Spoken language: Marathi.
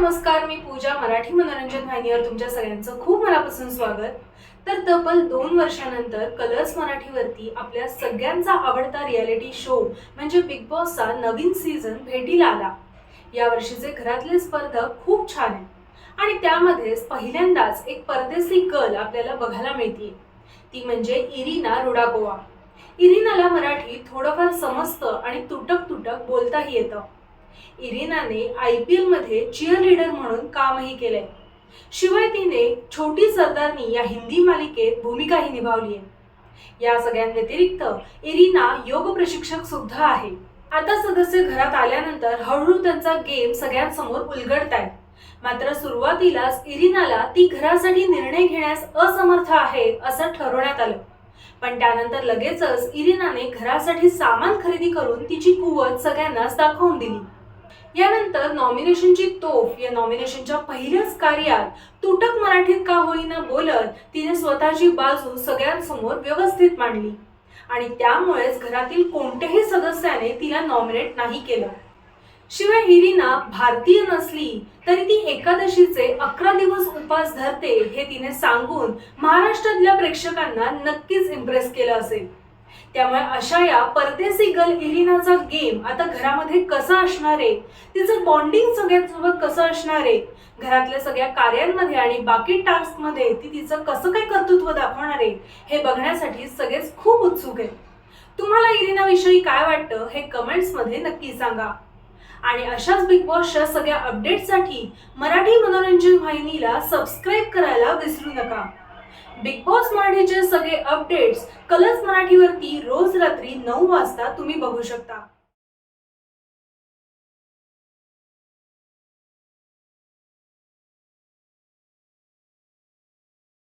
नमस्कार मी पूजा मराठी मनोरंजन वाहिनीवर तुमच्या सगळ्यांचं खूप मनापासून स्वागत. तर तब्बल दोन वर्षानंतर कलर्स मराठीवरती आपल्या सगळ्यांचा आवडता रियालिटी शो म्हणजे बिग बॉसचा नवीन सीझन भेटीला आला. या वर्षीचे घरातले स्पर्धक खूप छान आहेत. आणि त्यामध्येच पहिल्यांदाच एक परदेशी कल आपल्याला बघायला मिळते ती म्हणजे इरिना रुडागोवा इरिनाला मराठी थोडंफार समजतं आणि तुटक तुटक बोलताही येतं. इरिनाने आय पी एलमध्ये चिअर म्हणून कामही केलंय. शिवाय तिने छोटी सरदारनी या हिंदी मालिकेत भूमिकाही निभावली आहे. या सगळ्यांव्यतिरिक्त इरिना योग प्रशिक्षक सुद्धा आहे. आता सदस्य घरात आल्यानंतर हळूहळू त्यांचा गेम सगळ्यांसमोर उलगडतायत. मात्र सुरुवातीलाच इरिनाला ती घरासाठी निर्णय घेण्यास असमर्थ आहे असं ठरवण्यात आलं. पण त्यानंतर लगेचच इरिनाने घरासाठी सामान खरेदी करून तिची कुवत सगळ्यांनाच दाखवून दिली. यानंतर नॉमिनेशनची तोफ या नॉमिनेशनच्या पहिल्याच कार्यात तुटक मराठीत का होईना बोलत तिने स्वतःची बाजू सगळ्यांसमोर व्यवस्थित मांडली. आणि त्यामुळेच घरातील कोणत्याही सदस्याने तिला नॉमिनेट नाही केलं. शिवाय हिरीना भारतीय नसली तरी ती एकादशीचे अकरा दिवस उपास धरते हे तिने सांगून महाराष्ट्रातल्या प्रेक्षकांना नक्कीच इम्प्रेस केलं असेल. त्यामुळे अशा या परदेसी गर्ल इरिनाचा गेम आता घरामध्ये कसा असणार आहे? तिचं बॉन्डिंग सगळ्यांसोबत कसं असणार आहे? घरातल्या सगळ्या कार्यांमध्ये आणि बाकी टास्कमध्ये ती तिचं कसं काय कर्तृत्व दाखवणार आहे हे बघण्यासाठी सगळेच खूप उत्सुक आहे तुम्हाला इरिना विषयी काय वाटतं हे कमेंट्समध्ये नक्की सांगा. आणि अशाच बिग बॉसच्या सगळ्या अपडेटसाठी मराठी मनोरंजन वाहिनीला सबस्क्राईब करायला विसरू नका. बिग बॉस मराठीचे सगळे अपडेट्स कलर्स मराठीवरती रोज रात्री नऊ वाजता तुम्ही बघू शकता.